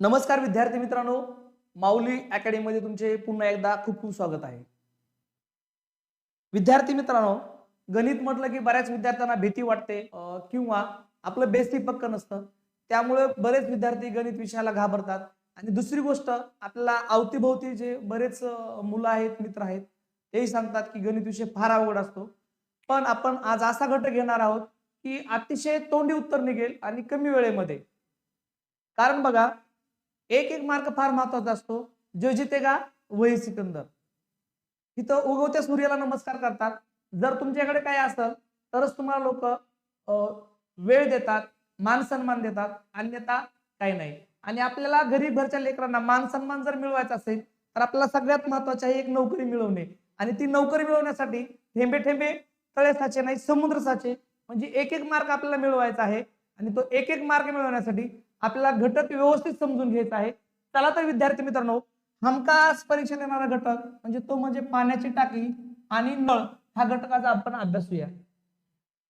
नमस्कार विद्यार्थी मित्रांनो माऊली अकॅडमीमध्ये तुमचे पुन्हा एकदा खूप खूप स्वागत आहे. विद्यार्थी मित्रांनो गणित म्हटलं की बऱ्याच विद्यार्थ्यांना भीती वाटते किंवा आपलं बेसिक पक्क नसतं. त्यामुळे बरेच विद्यार्थी गणित विषयाला घाबरतात. आणि दुसरी गोष्ट आपल्याला अवतीभोवती जे बरेच मुलं आहेत मित्र आहेत तेही सांगतात की गणित विषय फार अवघड असतो. पण आपण आज असा घटक घेणार आहोत की अतिशय तोंडी उत्तर निघेल आणि कमी वेळेमध्ये. कारण बघा एक एक मार्क फार महत्त्वाचा असतो. जो जितेगा वही सिकंदर. इथं उगवत्या सूर्याला नमस्कार करतात. जर तुमच्याकडे काय असेल तरच तुम्हाला लोक वेळ देतात मान सन्मान देतात. अन्यथा काही नाही. आणि आपल्याला गरीब घरच्या लेकरांना मान सन्मान जर मिळवायचा असेल तर आपल्याला सगळ्यात महत्त्वाचे आहे एक नोकरी मिळवणे. आणि ती नोकरी मिळवण्यासाठी थेंबे थेंबे तळे साचे नाही समुद्र साचे म्हणजे एक एक मार्ग आपल्याला मिळवायचा आहे. आणि तो एक एक मार्ग मिळवण्यासाठी आपल्याला घटक व्यवस्थित समजून घ्यायचा आहे. चला तर विद्यार्थी मित्रांनो हमखास परीक्षा देणारा घटक म्हणजे तो म्हणजे पाण्याची टाकी आणि नळ. हा घटकाचा आपण अभ्यासूया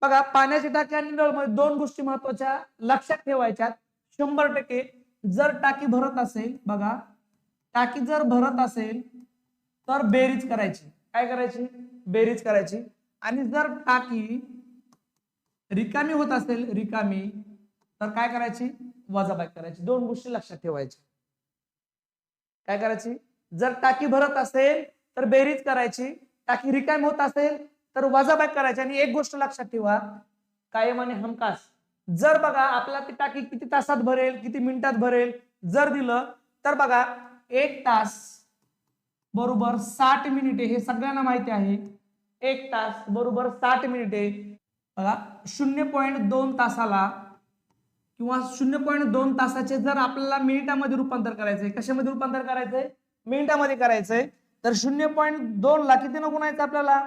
बघा पाण्याची टाकी आणि नळमध्ये दोन गोष्टी महत्त्वाच्या लक्षात ठेवायच्या शंभर टक्के जर टाकी भरत असेल बघा टाकी जर भरत असेल तर बेरीज करायची. काय करायची? बेरीज करायची. आणि जर टाकी रिकामी होत असेल रिकामी तर काय करायची? वजाबाई करायची. दोन गोष्टी लक्षात ठेवायच्या. काय करायची? जर टाकी भरत असेल तर बेरीज करायची. टाकी रिकाम होत असेल तर वजाबाई करायची. आणि एक गोष्ट लक्षात ठेवा. कायम आणि हमकास जर बघा आपला ती टाकी किती तासात भरेल किती मिनिटात भरेल जर दिलं तर बघा एक तास बरोबर साठ मिनिटे हे सगळ्यांना माहिती आहे. एक तास बरोबर साठ मिनिटे. बघा शून्य पॉईंट दोन तासाला किंवा शून्य पॉईंट दोन तासाचे जर आपल्याला मिनिटामध्ये रूपांतर करायचंय कशामध्ये रूपांतर करायचंय? मिनिटामध्ये करायचंय. तर शून्य पॉईंट दोन ला किती न गुणायचं आपल्याला?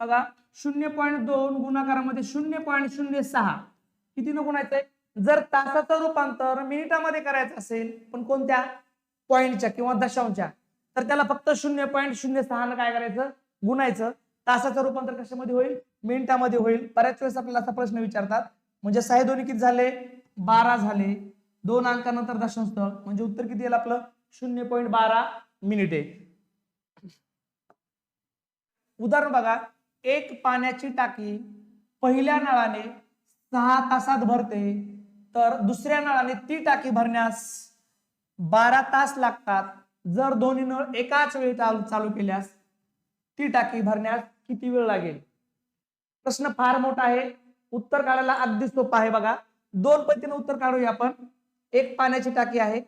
बघा शून्य पॉईंट दोन गुणाकारामध्ये शून्य पॉईंट शून्य सहा. किती न गुणायचंय? जर तासाचं रूपांतर मिनिटामध्ये करायचं असेल पण कोणत्या? पॉईंटच्या किंवा दशांच्या तर त्याला फक्त शून्य पॉईंट शून्य सहा काय करायचं? गुणायचं. तासाचं रूपांतर कशामध्ये होईल? मिनिटामध्ये होईल. बऱ्याच वेळेस आपल्याला असा प्रश्न विचारतात. म्हणजे साहेब दोन्ही किती झाले? बारा झाले. दोन अंकानंतर दशांशस्थळ म्हणजे उत्तर किती येईल आपलं? शून्य पॉईंट बारा मिनिटे. उदाहरण बघा. एक पाण्याची टाकी पहिल्या नळाने सहा तासात भरते. तर दुसऱ्या नळाने ती टाकी भरण्यास बारा तास लागतात. जर दोन्ही नळ एकाच वेळी चालू चालू केल्यास ती टाकी भरण्यास किती वेळ लागेल? प्रश्न फार मोठा आहे. उत्तर काढायला अगदी सोपं आहे बघा. दोन पद्धतीने उत्तर काढूया आपण. एक पाण्याची टाकी आहे.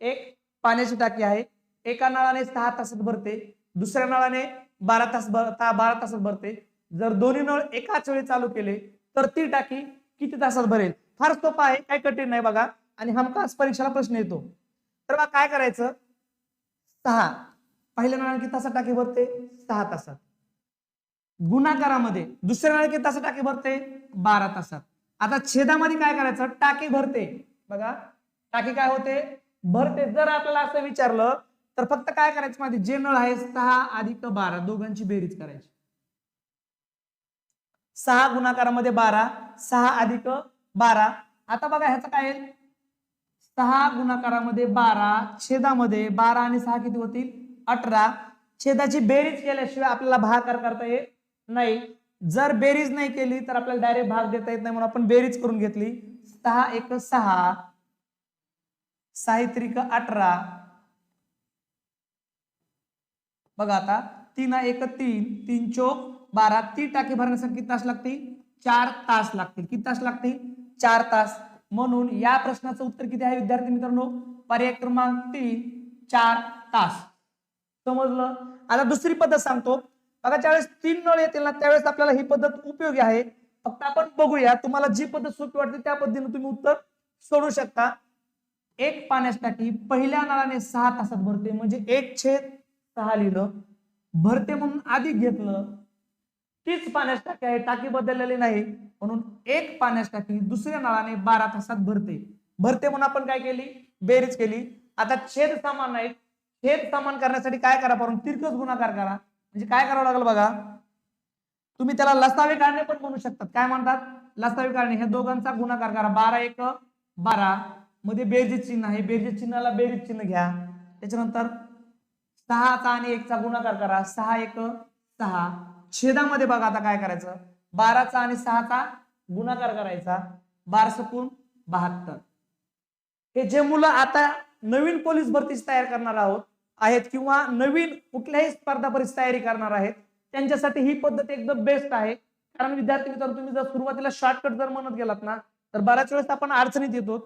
एक पाण्याची टाकी आहे. एका नळाने सहा तासात भरते. दुसऱ्या नळाने बारा तास भर बारा तासात भरते. जर दोन्ही नळ एकाच वेळी चालू केले तर ती टाकी किती तासात भरेल? फार सोपा आहे. काही कठीण नाही बघा. आणि हमखास परीक्षेला प्रश्न येतो. तर बघा काय करायचं? सहा. पहिल्या नळाने किती तासात टाकी भरते? सहा तासात. गुणाकारामध्ये दुसऱ्या नळ किती तासात टाकी भरते? बारा तासात. आता छेदामध्ये काय करायचं? टाकी भरते. बघा टाकी काय होते? भरते. जर आपल्याला असं विचारलं तर फक्त काय करायचं माहिती जे नळ आहे सहा अधिक बारा. दोघांची बेरीज करायची. सहा गुणाकारामध्ये बारा सहा अधिक बारा. आता बघा ह्याचं काय आहे? सहा गुणाकारामध्ये बारा छेदामध्ये बारा आणि सहा किती होतील? अठरा. छेदाची बेरीज केल्याशिवाय आपल्याला भागाकार करता येत नाही. जर बेरीज नाही केली तर आपल्याला डायरेक्ट भाग देता येत नाही म्हणून आपण बेरीज करून घेतली. सहा एक सहा साहित्रिक अठरा. बघा आता तीन एक तीन तीन चोक बारा ती टाकी भरण्यासाठी किती तास लागतील? चार तास लागतील. किती तास लागतील? चार तास. म्हणून या प्रश्नाचं उत्तर किती आहे विद्यार्थी मित्रांनो? पर्याय क्रमांक तीन चार तास. समजलं? आता दुसरी पद्धत सांगतो. बघा ज्यावेळेस तीन नळ येतील ना त्यावेळेस आपल्याला ही पद्धत उपयोगी आहे. फक्त आपण बघूया तुम्हाला जी पद्धत सोपी वाटते त्या पद्धतीने तुम्ही उत्तर सोडू शकता. एक पाण्याची टाकी पहिल्या नळाने सहा तासात भरते म्हणजे एक छेद सहा लिहिलं. भरते म्हणून आधी घेतलं. तीच पाण्याची टाकी आहे टाकी बदललेली नाही. म्हणून एक पाण्याची टाकी दुसऱ्या नळाने बारा तासात भरते. भरते म्हणून आपण काय केली? बेरीज केली. आता छेद समान आहे छेद समान करण्यासाठी काय करा परंतु तिरकस गुणाकार करा. म्हणजे काय करावं लागेल बघा? तुम्ही त्याला लसावे काढणे पण म्हणू शकतात. काय म्हणतात? लसावे काढणे. हे दोघांचा गुणाकार करा. बारा एक बारा. मध्ये बेरजे चिन्ह आहे. बेरजे चिन्हाला बेरीज चिन्ह घ्या. त्याच्यानंतर सहाचा आणि एकचा गुणाकार करा. सहा एक सहा. छेदामध्ये बघा आता काय करायचं? बाराचा आणि सहाचा गुणाकार करायचा. बारा सकून बहात्तर. हे जे मुलं आता नवीन पोलीस भरतीची तयार करणार आहोत आहेत किंवा नवीन कुठल्याही स्पर्धा परीक्षा तयारी करणार आहेत त्यांच्यासाठी ही पद्धत एकदम बेस्ट आहे. कारण विद्यार्थी मित्रांनो तुम्ही जर सुरुवातीला शॉर्टकट जर म्हणत गेलात ना तर बऱ्याच वेळेस आपण अडचणीत येतो.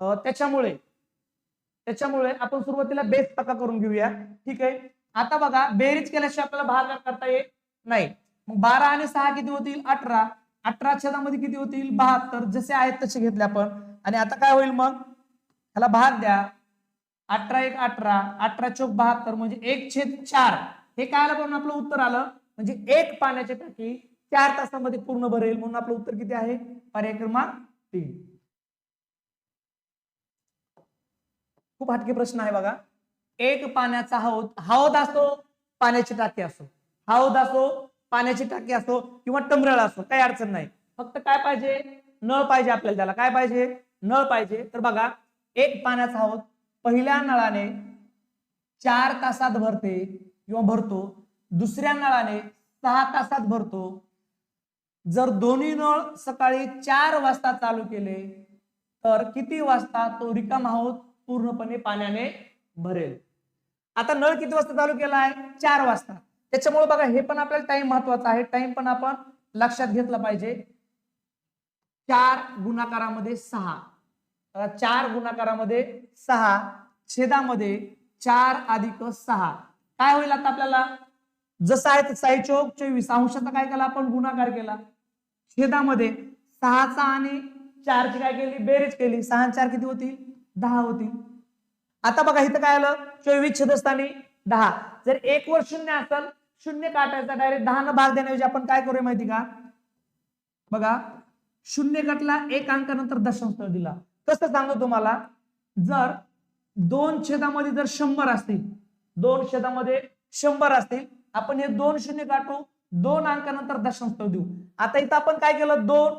त्याच्यामुळे त्याच्यामुळे आपण सुरुवातीला बेस पक्का करून घेऊया. ठीक आहे? आता बघा बेरीज केल्याशिवाय आपल्याला भागाकार करता येत नाही. मग बारा आणि सहा किती होतील? अठरा. अठरा छेदामध्ये किती होतील? बहात्तर. जसे आहेत तसे घेतले आपण. आणि आता काय होईल मग? ह्याला भाग द्या. अठरा एक अठरा अठरा चौक बहात्तर म्हणजे एक छेद चार. हे काय आलं पण आपलं उत्तर आलं? म्हणजे एक पाण्याची टाकी चार तासामध्ये पूर्ण भरेल म्हणून आपलं उत्तर किती आहे? पर्याय क्रमांक तीन. खूप हटके प्रश्न आहे बघा. एक पाण्याचा हौद हौद असो पाण्याची टाकी असो. हौद असो पाण्याची टाकी असो किंवा टमरळ असो काही अडचण नाही. फक्त काय पाहिजे? नळ पाहिजे आपल्याला. त्याला काय पाहिजे? नळ पाहिजे. तर बघा एक पाण्याचा हौद पहिल्या नळाने चार तासात भरते किंवा भरतो दुसऱ्या नळाने सहा तासात भरतो. जर दोन्ही नळ सकाळी चार वाजता चालू केले तर किती वाजता तो रिकामा होत पूर्णपणे पाण्याने भरेल. आता नळ किती वाजता चालू केला आहे चार वाजता. त्याच्यामुळे बघा हे पण आपल्याला टाइम महत्त्वाचा आहे. टाइम पण आपण लक्षात घेतला पाहिजे. चार गुणाकारामध्ये सहा. आता चार गुणाकारामध्ये सहा छेदामध्ये चार अधिक सहा. काय होईल आता आपल्याला? जसं आहे साई चौक चोवीस अंशाचा काय केला आपण? गुणाकार केला. छेदामध्ये सहाचा आणि चारची काय केली? बेरीज केली. सहा आणि चार किती होतील? दहा होतील. आता बघा इथं काय आलं? चोवीस छेदस्थानी दहा. जर एक वर शून्य असेल शून्य काटायचा डायरेक्ट दहा न भाग देण्याऐवजी आपण काय करूया माहिती का? बघा शून्य कटला एक अंकानंतर दशांश दिला. कसं सांगतो तुम्हाला? जर दोन छेदामध्ये जर शंभर असतील दोन छेदामध्ये शंभर असतील आपण हे दोन शून्य गाठू दोन अंकानंतर दशांश देऊ. आता इथं आपण काय केलं? दोन.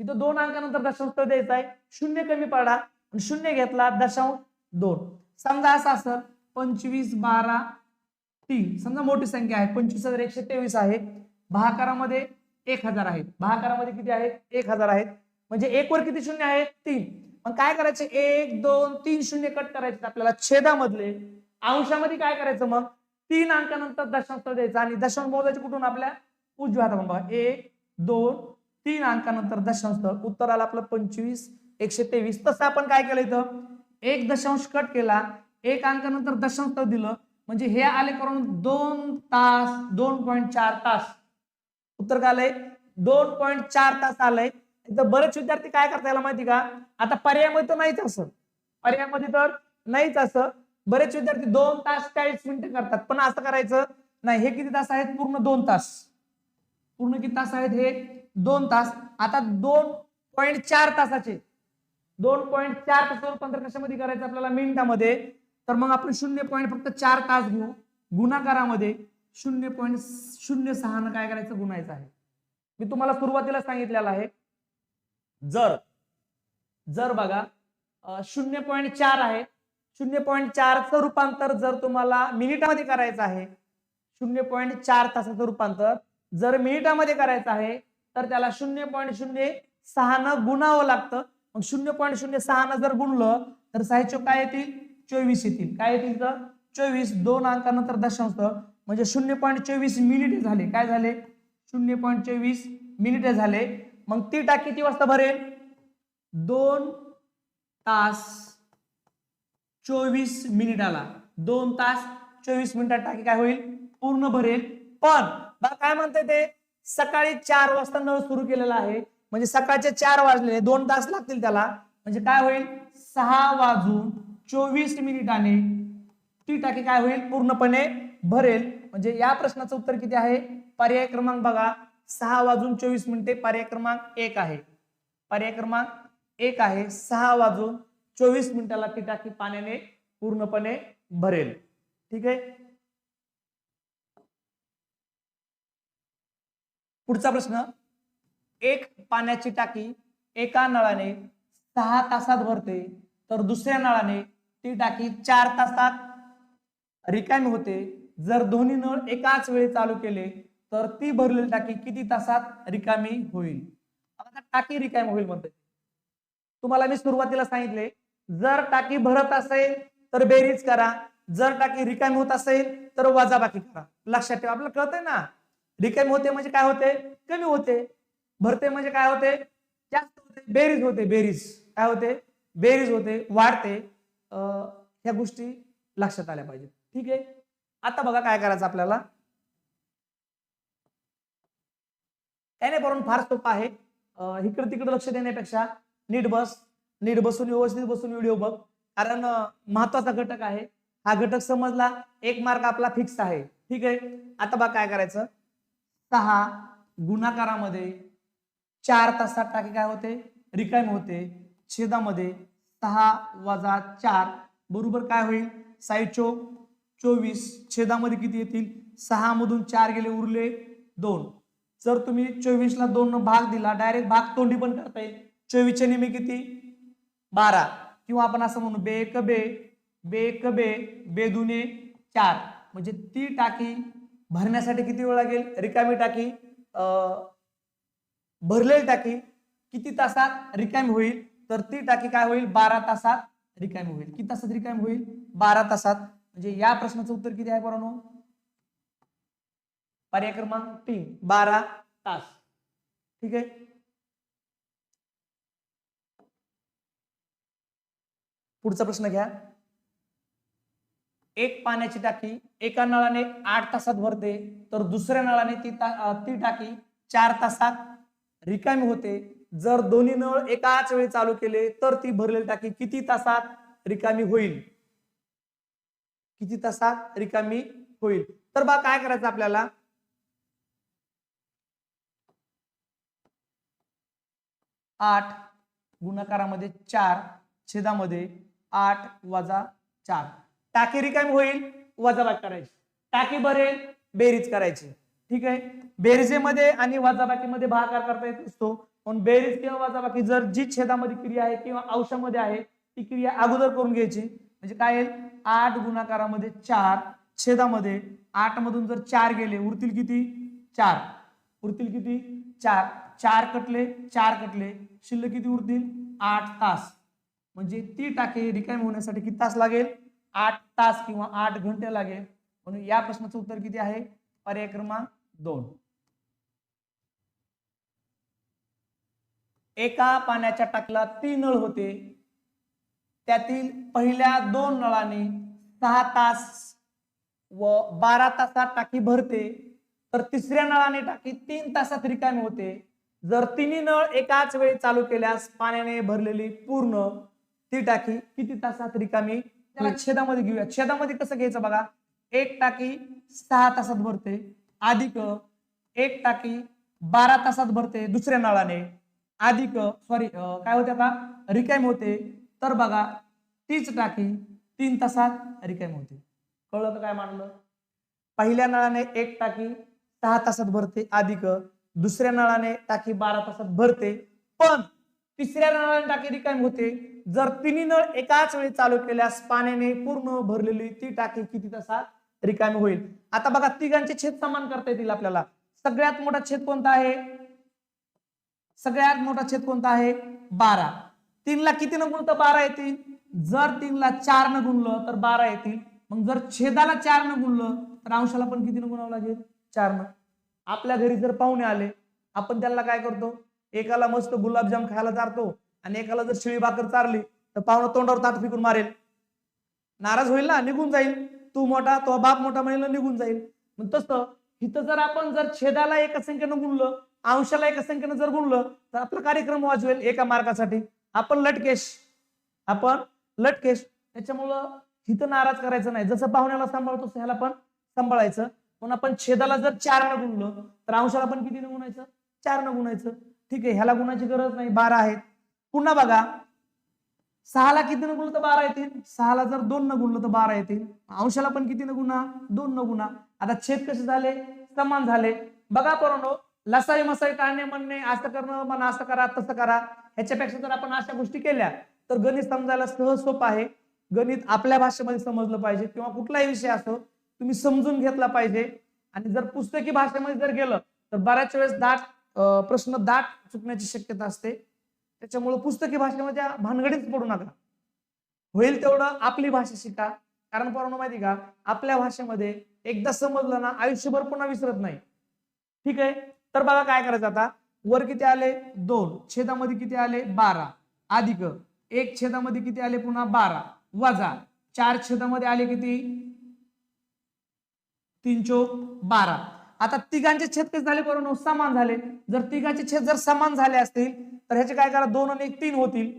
इथं दोन अंकानंतर दशांश द्यायचा आहे. शून्य कमी पडा. आणि शून्य घेतला दशांश दोन. समजा असं असेल पंचवीस बारा तीन. समजा मोठी संख्या आहे. पंचवीस हजार एकशे तेवीस आहे. भाकारामध्ये एक हजार आहेत. भाकारामध्ये किती आहेत? एक हजार आहेत. म्हणजे एक वर किती शून्य आहेत तीन. मग काय करायचे? एक दोन तीन शून्य कट करायचे आपल्याला छेदामधले. अंशामध्ये काय करायचं मग? तीन अंकानंतर दशांश द्यायचा आणि दशांश मोजायचे कुठून आपल्या? उजव्या हाताकडून बघा. एक दोन तीन अंकानंतर दशांश उत्तर आलं आपलं पंचवीस एकशे तेवीस. तसं आपण काय केलं इथं? एक दशांश कट केला. एक अंकानंतर दशांश दिलं. म्हणजे हे आले करून दोन तास दोन पॉईंट चार तास. उत्तर काय आलंय? दोन पॉईंट चार तास आलंय. इथं बरेच विद्यार्थी काय करता याला माहिती का? आता पर्यायमध्ये तर नाहीच असं. पर्यायामध्ये तर नाहीच असं. बरेच विद्यार्थी दोन तास चाळीस मिनिटं करतात. पण असं करायचं नाही. हे किती तास आहेत? पूर्ण दोन तास. पूर्ण किती तास आहेत हे? दोन तास. आता दोन पॉईंट चार तासाचे. दोन पॉईंट चार तास रूपांतर कशामध्ये करायचं आपल्याला? मिनिटामध्ये. तर मग आपण शून्य पॉईंट फक्त चार तास घेऊ. गुणाकारामध्ये शून्य पॉईंट शून्य सहा काय करायचं? गुणायचं आहे. मी तुम्हाला सुरुवातीला सांगितलेलं आहे. जर जर बघा शून्य पॉईंट चार आहे. शून्य पॉईंट चारचं रूपांतर जर तुम्हाला मिनिटामध्ये करायचं आहे शून्य पॉईंट चार तासाचं रूपांतर जर मिनिटामध्ये करायचं आहे तर त्याला शून्य पॉईंट शून्य सहानं गुणावं लागतं. मग शून्य पॉईंट शून्य सहानं जर गुणलं तर साहित्य काय येतील? चोवीस येतील. काय येतील तर? चोवीस. दोन अंकानंतर दशांश. म्हणजे शून्य पॉईंट चोवीस मिनिटे झाले. काय झाले? शून्य पॉईंट चोवीस मिनिटे झाले. मग ती टाकी किती वाजता भरेल? दोन तास चोवीस मिनिटाला. दोन तास चोवीस मिनिटात टाकी काय होईल? पूर्ण भरेल. पण बघा काय म्हणते ते? सकाळी चार वाजता नळ सुरू केलेला आहे. म्हणजे सकाळचे चार वाजलेले दोन तास लागतील त्याला. म्हणजे काय होईल? सहा वाजून चोवीस मिनिटाने ती टाकी काय होईल? पूर्णपणे भरेल. म्हणजे या प्रश्नाचं उत्तर किती आहे? पर्याय क्रमांक बघा. सहा वाजून चोवीस मिनिटे पर्याय क्रमांक एक आहे. पर्याय क्रमांक एक आहे सहा वाजून चोवीस मिनिटाला ती टाकी पाण्याने पूर्णपणे भरेल. ठीक आहे? पुढचा प्रश्न एक पाण्याची टाकी एका नळाने सहा तासात भरते तर दुसऱ्या नळाने ती टाकी चार तासात रिकामी होते. जर दोन्ही नळ एकाच वेळी चालू केले तर ती भरलेली टाकी किती तासात रिकामी होईल? आता टाकी रिकामी होईल म्हणते तुम्हाला मी सुरुवातीला सांगितले जर टाकी भरत असेल तर बेरीज करा. जर टाकी रिकामी होत असेल तर वजाबाकी करा. लक्षात ठेवा आपल्याला कळतंय ना? रिकामी होते म्हणजे काय होते? कमी होते. भरते म्हणजे काय होते? जास्त होते बेरीज होते बेरीज. काय होते? बेरीज होते वाढते. ह्या गोष्टी लक्षात आल्या पाहिजेत. ठीक आहे? आता बघा काय करायचं आपल्याला. एन ए करून फार सोपं आहे. इकडे तिकडे लक्ष देण्यापेक्षा नीट बस. नीट बसून व्यवस्थित बसून व्हिडिओ बघ. कारण महत्त्वाचा घटक आहे. हा घटक समजला एक मार्क आपला फिक्स आहे. ठीक आहे? आता बघा काय करायचं. सहा गुणाकारामध्ये चार तासात टाके काय होते? रिकायम होते. छेदामध्ये सहा वजा चार. बरोबर काय होईल? साई चोक चोवीस. छेदामध्ये किती येतील? सहा मधून चार गेले उरले दोन. जर तुम्ही चोवीसला दोन भाग दिला डायरेक्ट भाग तोंडी पण करता येईल. चोवीसच्या नेहमी किती? बारा. किंवा आपण असं म्हणू बे एक बे बे एक बे बेदुने चार. म्हणजे ती टाकी भरण्यासाठी किती वेळ लागेल? रिकामी टाकी भरलेली टाकी किती तासात रिकामी होईल? तर ती टाकी काय होईल? बारा तासात रिकामी होईल. किती तासात रिकामी होईल? बारा तासात. म्हणजे या प्रश्नाचं उत्तर किती आहे बरोबर पर्याय क्रमांक तीन बारा तास. ठीक आहे? पुढचा प्रश्न घ्या. एक पाण्याची टाकी एका नळाने आठ तासात भरते तर दुसऱ्या नळाने ती ता- ती टाकी चार तासात रिकामी होते. जर दोन्ही नळ एकाच वेळी चालू केले तर ती भरलेली टाकी किती तासात रिकामी होईल? किती तासात रिकामी होईल? तर बा काय करायचं आपल्याला? आठ गुणाकारामध्ये चार छेदामध्ये आठ वजा चार. टाकी रिकाम होईल वजाबाग करायची. टाकी भरेल बेरीज करायची. ठीक आहे? बेरजेमध्ये आणि वजाबाकीमध्ये भागाकार करता येत असतो पण बेरीज किंवा वजाबाकी जर जी छेदामध्ये क्रिया आहे किंवा अंशामध्ये आहे ती क्रिया अगोदर करून घ्यायची. म्हणजे काय येईल? आठ गुणाकारामध्ये चार छेदामध्ये आठ मधून जर चार गेले उरतील किती? चार. उरतील किती? चार. चार कटले चार कटले. शिल्लक किती उरतील? आठ तास. म्हणजे ती टाकी रिकामी होण्यासाठी किती तास लागेल? आठ तास किंवा आठ घंटे लागेल. म्हणून या प्रश्नाचं उत्तर किती आहे? पर्याय क्रमांक दोन. एका पाण्याच्या टाकीला तीन नळ होते. त्यातील पहिल्या दोन नळाने सहा तास व बारा तासात टाकी भरते. तर तिसऱ्या नळाने टाकी तीन तासात रिकामी होते. जर तिन्ही नळ एकाच वेळी चालू केल्यास पाण्याने भरलेली पूर्ण ती टाकी किती तासात रिकामी त्याला छेदामध्ये घेऊया. छेदामध्ये कसं घ्यायचं बघा? एक टाकी सहा तासात भरते. अधिक एक टाकी बारा तासात भरते दुसऱ्या नळाने. अधिक सॉरी काय होते आता? रिकामी होते. तर बघा तीच टाकी तीन तासात रिकामी होते. कळलं तर काय मानलं? पहिल्या नळाने एक टाकी सहा तासात भरते. अधिक दुसऱ्या नळाने टाकी बारा तासात भरते पण तिसऱ्या नळाने टाकी रिकाम होते. जर तिन्ही नळ एकाच वेळी चालू केल्यास पाण्याने पूर्ण भरलेली ती टाकी किती तासात रिकामी होईल? आता बघा तिघांचे छेद समान करता येतील आपल्याला. सगळ्यात मोठा छेद कोणता आहे? सगळ्यात मोठा छेद कोणता आहे? बारा. तीनला किती न गुणतं बारा येतील? जर तीनला चार न गुणलं तर बारा येतील. मग जर छेदाला चार न गुणलं तर अंशाला पण किती न गुणावं लागेल? चार न. आपल्या घरी जर पाहुणे आले आपण त्यांना काय करतो? एकाला मस्त गुलाबजाम खायला चारतो आणि एकाला जर शिळी भाकर चारली तर पाहुणं तोंडावर ताट फिकून मारेल. नाराज होईल ना? निघून जाईल. तू मोठा तो बाप मोठा म्हणलं निघून जाईल. मग तसं इथं जर आपण जर छेदाला एका संख्येनं गुणलं अंशाला एका संख्येनं जर गुणलं तर आपला कार्यक्रम वाजवेल एका मार्कासाठी आपण लटकेश. आपण लटकेश. त्याच्यामुळं हिथं नाराज करायचं नाही. जसं पाहुण्याला सांभाळतो तसं ह्याला पण सांभाळायचं. पण आपण छेदाला जर चार न गुणलं तर अंशाला पण किती न गुणायचं? चार न गुणायचं. ठीक आहे ह्याला गुणाची गरज नाही बारा आहेत. पुन्हा बघा. सहाला किती न गुणलं तर बारा येतील? सहाला जर दोन न गुणलं तर बारा येतील. अंशाला पण किती न गुणा? दोन न गुणा. आता छेद कसे झाले? समान झाले. बघा पोरांनो लसाई मसाई काढणे म्हणणे असं करणं म्हणा असं करा तसं करा. ह्याच्यापेक्षा जर आपण अशा गोष्टी केल्या तर गणित समजायला सहज सोपं आहे. गणित आपल्या भाषेमध्ये समजलं पाहिजे किंवा कुठलाही विषय असो तुम्ही समजून घेतला पाहिजे. आणि जर पुस्तकी भाषेमध्ये जर गेलं तर बऱ्याच वेळेस दाट प्रश्न दाट चुकण्याची शक्यता असते. त्याच्यामुळे पुस्तकी भाषेमध्ये भानगडीच पडू नका. होईल तेवढं आपली भाषा शिका. कारण पोरांना माहिती का? आपल्या भाषेमध्ये एकदा समजलं ना आयुष्यभर पुन्हा विसरत नाही. ठीक आहे? तर बघा काय करायचं आता. वर किती आले? दोन. छेदामध्ये किती आले? बारा. अधिक एक छेदामध्ये किती आले? पुन्हा बारा. वजा. चार छेदामध्ये आले किती? तीन चौक बारा. आता तिघांचे छेद कसे झाले बरोबर समान झाले. जर तिघांचे छेद जर समान झाले असतील तर ह्याचे काय करा दोन आणि एक तीन होतील.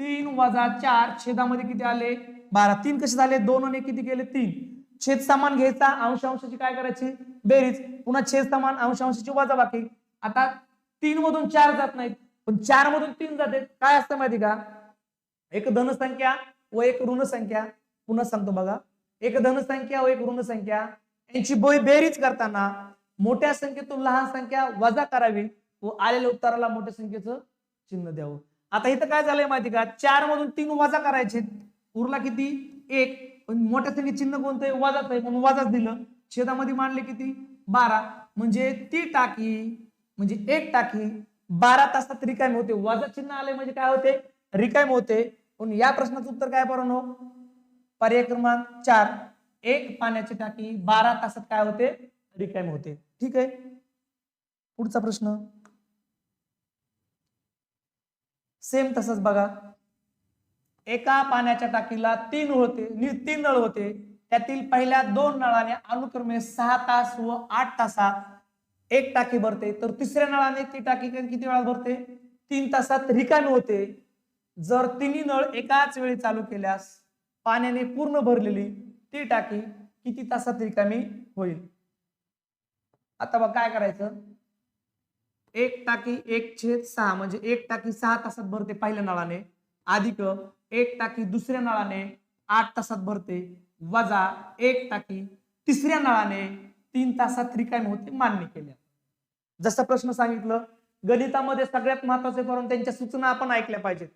तीन वजा चार छेदामध्ये किती आले? बारा. तीन कसे झाले? दोन आणि किती केले? तीन. छेद समान घ्यायचा अंश अंशाची काय करायची? बेरीज. पुन्हा छेद समान अंश अंशाची वजा बाकी. आता तीन मधून चार जात नाहीत पण चार मधून तीन जाते काय असतं माहिती का? एक धनसंख्या व एक ऋणसंख्या. पुन्हा सांगतो बघा. एक धनसंख्या व एक ऋण संख्या यांची बोय बेरीज करताना मोठ्या संख्येतून लहान संख्या वजा करावी व आलेल्या उत्तराला मोठ्या संख्येचं चिन्ह द्यावं. आता इथं काय झालंय माहिती का? चार मधून तीन वजा करायचे उरला किती? एक. पण मोठ्या संख्येत चिन्ह कोणतं आहे वजाच आहे. म्हणून वजाच दिलं. छेदामध्ये मांडले किती? बारा. म्हणजे ती टाकी म्हणजे एक टाकी बारा तासात रिकायम होते. वजा चिन्ह आले म्हणजे काय होते? रिकायम होते. पण या प्रश्नाचं उत्तर काय बरोबर पर्याय क्रमांक चार एक पाण्याची टाकी बारा तासात काय होते? रिकामी होते. ठीक आहे? पुढचा प्रश्न. सेम तसंच बघा. एका पाण्याच्या टाकीला तीन होते तीन नळ होते. त्यातील पहिल्या दोन नळाने अनुक्रमे सहा तास व आठ तासात एक टाकी भरते. तर तिसऱ्या नळाने ती टाकी किती वेळा भरते? तीन तासात रिकामी होते. जर तिन्ही नळ एकाच वेळी चालू केल्यास पाण्याने पूर्ण भरलेली ती टाकी किती तासात रिकामी होईल? आता बघ काय करायचं? एक टाकी एक छेद सहा म्हणजे एक टाकी सहा तासात भरते पहिल्या नळाने. अधिक एक टाकी दुसऱ्या नळाने आठ तासात भरते. वजा एक टाकी तिसऱ्या नळाने तीन तासात रिकामी होते मान्य केल्या. जसं प्रश्न सांगितलं गणितामध्ये सगळ्यात महत्त्वाचे करून त्यांच्या सूचना आपण ऐकल्या पाहिजेत.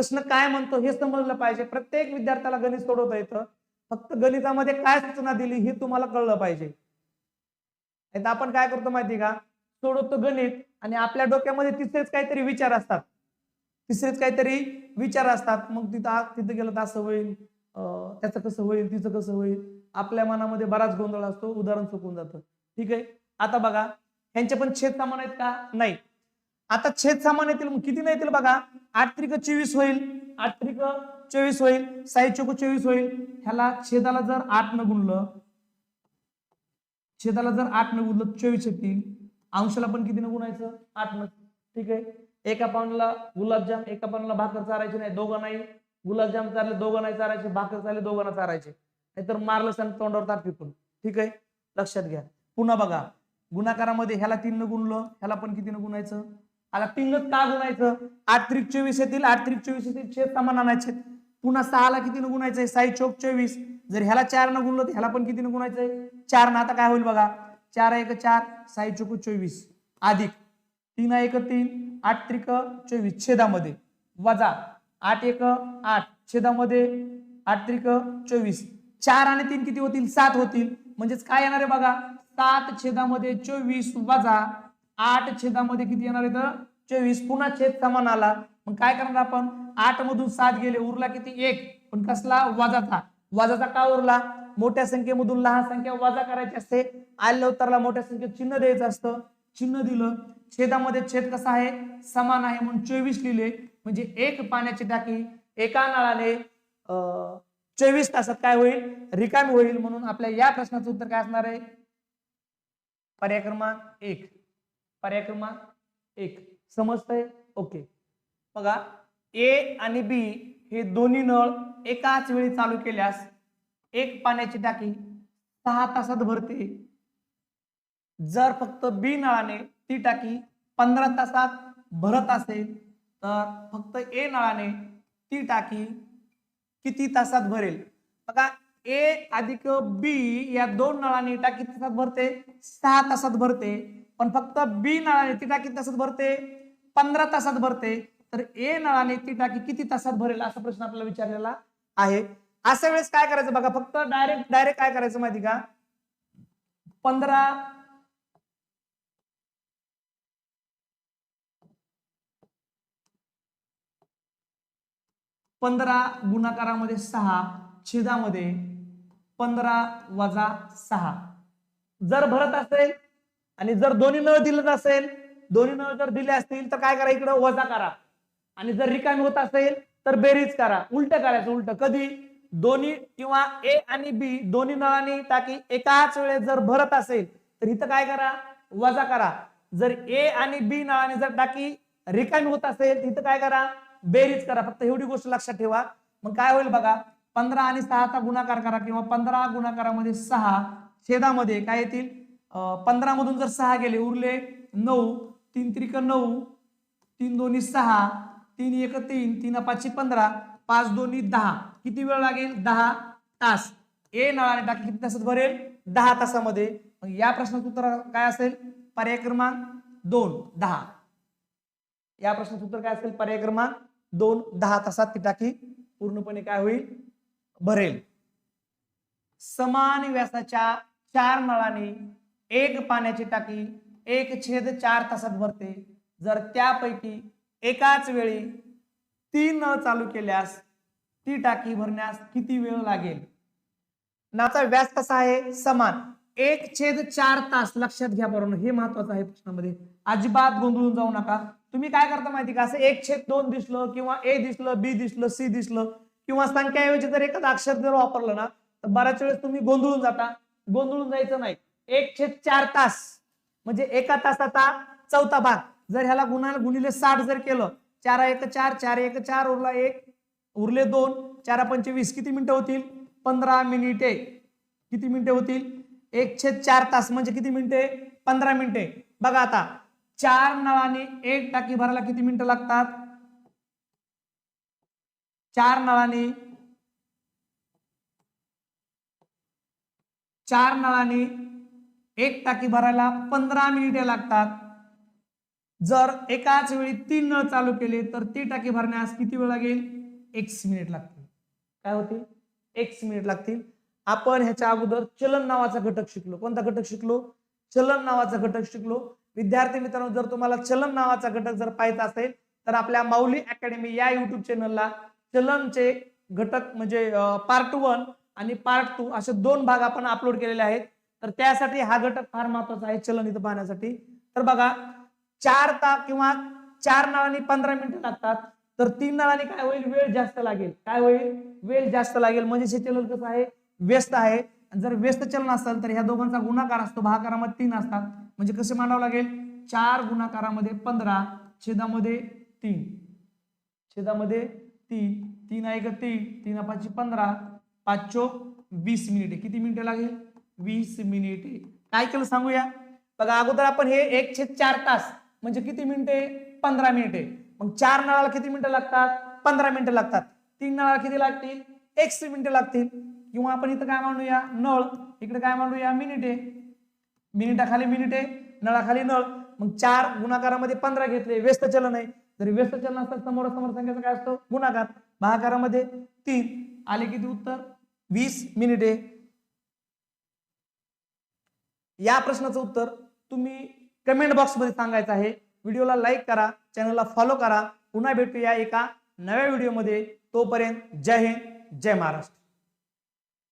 प्रश्न काय म्हणतो हे समजलं पाहिजे. प्रत्येक विद्यार्थ्याला गणित सोडवता येतं. फक्त गणितामध्ये काय सूचना दिली हे तुम्हाला कळलं पाहिजे. नाहीतर आपण काय करतो माहिती का? सोडवतो गणित आणि आपल्या डोक्यामध्ये तिसरेच काहीतरी विचार असतात. तिसरेच काहीतरी विचार असतात. मग तिथं तिथं गेलं तर असं होईल. त्याचं कसं होईल तिचं कसं होईल? आपल्या मनामध्ये बराच गोंधळ असतो. उदाहरण चुकून जातं. ठीक आहे? आता बघा. ह्यांचे पण छेद समान आहेत का? नाही. आता छेद समान येतील. मग किती नाही येतील बघा? आठ त्रिक चोवीस होईल. आठ त्रिक चोवीस होईल. साई चोक चोवीस होईल. ह्याला छेदाला जर आठ न गुणलं छेदाला जर आठ न गुणलं चोवीस येतील. अंशाला पण किती न गुणायचं? आठ न. ठीक आहे? एका पाऊंडला गुलाबजाम एका पाऊंडला भाकर चारायची नाही दोघं नाही. गुलाबजाम चालले दोघं नाही चारायचे. भाकर चालले दोघांना चारायचे. नाहीतर मारलं सांग तोंडावर ताट पिकून ठीक आहे? लक्षात घ्या. पुन्हा बघा. गुणाकारामध्ये ह्याला तीन न गुणलं ह्याला पण किती न गुणायचं? आता तीनच का गुणायचं? आठ त्रिक चोवीस येतील आठ त्रिक चोवीस येतील छेद समान आणायचे पुन्हा सहाला किती गुणायचंय? साई चौक चोवीस. जर ह्याला चार न गुणलं तर ह्याला पण किती गुणायचंय? चार ना आता काय होईल बघा? चार एक चार साई चौक चोवीस. अधिक. तीन एक तीन आठ त्रिक चोवीस. छेदामध्ये. वजा. आठ एक आठ. छेदामध्ये आठ त्रिक चोवीस. चार आणि तीन किती होतील? सात होतील. म्हणजेच काय येणार आहे बघा? सात छेदामध्ये चोवीस वजा आठ छेदामध्ये किती येणार आहे चोवीस. पुन्हा छेद समान आला. मग काय करणार आपण? आठ मधून सात गेले. उरला किती? एक. पण कसला? वाजाचा वाजाचा का उरला? मोठ्या संख्येमधून लहान संख्या वजा करायची असते. आलेल्या उत्तराला मोठ्या संख्येत चिन्ह द्यायचं असतं. चिन्ह दिलं. छेदामध्ये छेद कसा आहे? समान आहे म्हणून चोवीस लिहिले. म्हणजे एक पाण्याची टाकी एका नळाने अं, चोवीस तासात काय होईल? रिकामी होईल. म्हणून आपल्या या प्रश्नाचं उत्तर काय असणार आहे? पर्याय क्रमांक एक. पर्याय क्रमांक एक. समजतंय? ओके. बघा ए आणि बी हे दोन्ही नळ एकाच वेळी चालू केल्यास एक पाण्याची टाकी सहा तासात भरते. जर फक्त बी नळाने ती टाकी पंधरा तासात भरत असेल तर फक्त ए नळाने ती टाकी किती तासात भरेल? बघा ए अधिक बी या दोन नळाने टाकी तासात भरते? सहा तासात भरते. पण फक्त बी नळाने ती टाकी तासात भरते पंधरा तासात भरते. तर ए नळाने ती टाकी किती तासात भरेल असा प्रश्न आपल्याला विचारलेला आहे. अशा वेळेस काय करायचं बघा फक्त डायरेक्ट डायरेक्ट काय करायचं माहिती का? पंधरा पंधरा गुणाकारामध्ये सहा छेदामध्ये पंधरा वजा सहा. जर भरत असेल आणि जर दोन्ही नळ दिलं नसेल दोन्ही नळ जर दिले असतील तर काय करा इकडं? वजा करा. आणि जर रिकामी होत असेल तर बेरीज करा. उलट करायचं उलट. कधी? दोन्ही किंवा ए आणि बी दोन्ही नळांनी टाकी एकाच वेळेस जर भरत असेल तर इथं काय करा? वजा करा. जर ए आणि बी नळाने जर टाकी रिकामी होत असेल तिथं काय करा? बेरीज करा. फक्त एवढी गोष्ट लक्षात ठेवा. मग काय होईल बघा? पंधरा आणि सहाचा गुणाकार करा किंवा पंधरा गुणाकारामध्ये सहा छेदामध्ये काय येतील? पंधरा मधून जर सहा गेले उरले नऊ तीन त्रिक नऊ तीन दोन्ही सहा तीन एक तीन तीन पाचशे पंधरा पाच दोन्ही दहा. किती वेळ लागेल? दहा तास. ए नळाने टाकी किती तासात भरेल? दहा तासामध्ये. मग या प्रश्नाचं उत्तर काय असेल? पर्याय क्रमांक दोन दहा. या प्रश्नाचं उत्तर काय असेल? पर्याय क्रमांक दोन दहा तासात ती टाकी पूर्णपणे काय होईल? भरेल. समान व्यासाच्या चार नळाने एक पाण्याची टाकी एक छेद चार तासात भरते. जर त्यापैकी एकाच वेळी तीन नळ चालू केल्यास ती टाकी भरण्यास किती वेळ लागेल? नाचा व्यास कसा आहे? समान. एक छेद चार तास लक्षात घ्या बरोबर हे महत्वाचं आहे प्रश्नामध्ये. अजिबात गोंधळून जाऊ नका. तुम्ही काय करता माहिती का? असं एक छेद दोन दिसलं किंवा ए दिसलं बी दिसलं सी दिसलं किंवा संख्याऐवजी जर एखादं अक्षर जर वापरलं ना तर बऱ्याच वेळेस तुम्ही गोंधळून जाता. गोंधळून जायचं नाही. एक छेद चार तास. म्हणजे एका तासाचा चौथा भाग. जर ह्याला गुणा गुणिले साठ जर केलं चार एक चार चार एक चार उरला एक उरले दोन चार पंचवीस किती मिनिटं होतील? पंधरा मिनिटे. किती मिनिटे होतील? एक छेद चार तास म्हणजे किती मिनिटे? पंधरा मिनिटे. बघा आता चार नळाने एक टाकी भरायला किती मिनिटं लागतात? चार नळाने चार नळाने एक टाकी भरायला पंधरा मिनिटे लागतात. जर एकाच वेळी तीन नळ चालू केले तर ती टाकी भरण्यास किती वेळ लागेल? एक्स मिनिट लागतील. काय होतील एक्स मिनिट लागतील. आपण ह्याच्या अगोदर चलन नावाचा घटक शिकलो. कोणता घटक शिकलो? चलन नावाचा घटक शिकलो. विद्यार्थी मित्रांनो जर तुम्हाला चलन नावाचा घटक जर पाहायचा असेल तर आपल्या माऊली अकॅडमी या युट्यूब चॅनलला चलनचे घटक म्हणजे पार्ट वन आणि पार्ट टू असे दोन भाग आपण अपलोड केलेले आहेत. तर त्यासाठी हा घटक फार महत्त्वाचा आहे चलन इथं पाहण्यासाठी. तर बघा चार ता किंवा चार नळांनी पंधरा मिनिटं लागतात. तर तीन नळांनी काय होईल? वेळ जास्त लागेल. काय होईल? वेळ जास्त लागेल. म्हणजे हे चलन कसं आहे? व्यस्त आहे. आणि जर व्यस्त चलन असेल तर ह्या दोघांचा गुणाकार असतो. भाकारामध्ये तीन असतात. म्हणजे कसे मांडावं लागेल? चार गुणाकारामध्ये पंधरा छेदामध्ये तीन. छेदामध्ये तीन. तीन का तीन? तीन पाचशे पंधरा. पाच चोक वीस मिनिटे. किती मिनिटे लागेल? वीस मिनिटे. काय केलं सांगूया? बघा अगोदर आपण हे एक छेद चार तास म्हणजे किती मिनिटे? पंधरा मिनिटे. मग चार नळाला किती मिनिटं लागतात? पंधरा मिनिटं लागतात. तीन नळाला किती लागतील? एकशे मिनिटं लागतील. किंवा आपण इथं काय मांडूया? नळ. इकडे काय मांडूया? मिनिटे. मिनिटाखाली मिनिटे नळाखाली नळ. मग चार गुणाकारामध्ये पंधरा घेतले व्यस्त चलन आहे. जरी व्यस्त चलन असतात समोर समोर संख्येचा काय असतो? गुणाकार. भागाकारामध्ये तीन. आले किती उत्तर? वीस मिनिटे. या प्रश्नाचं उत्तर तुम्ही कमेंट बॉक्समध्ये सांगायचं आहे. व्हिडिओला लाईक करा चॅनलला फॉलो करा. पुन्हा भेटूया एका नव्या व्हिडिओमध्ये तोपर्यंत जय हिंद जय महाराष्ट्र.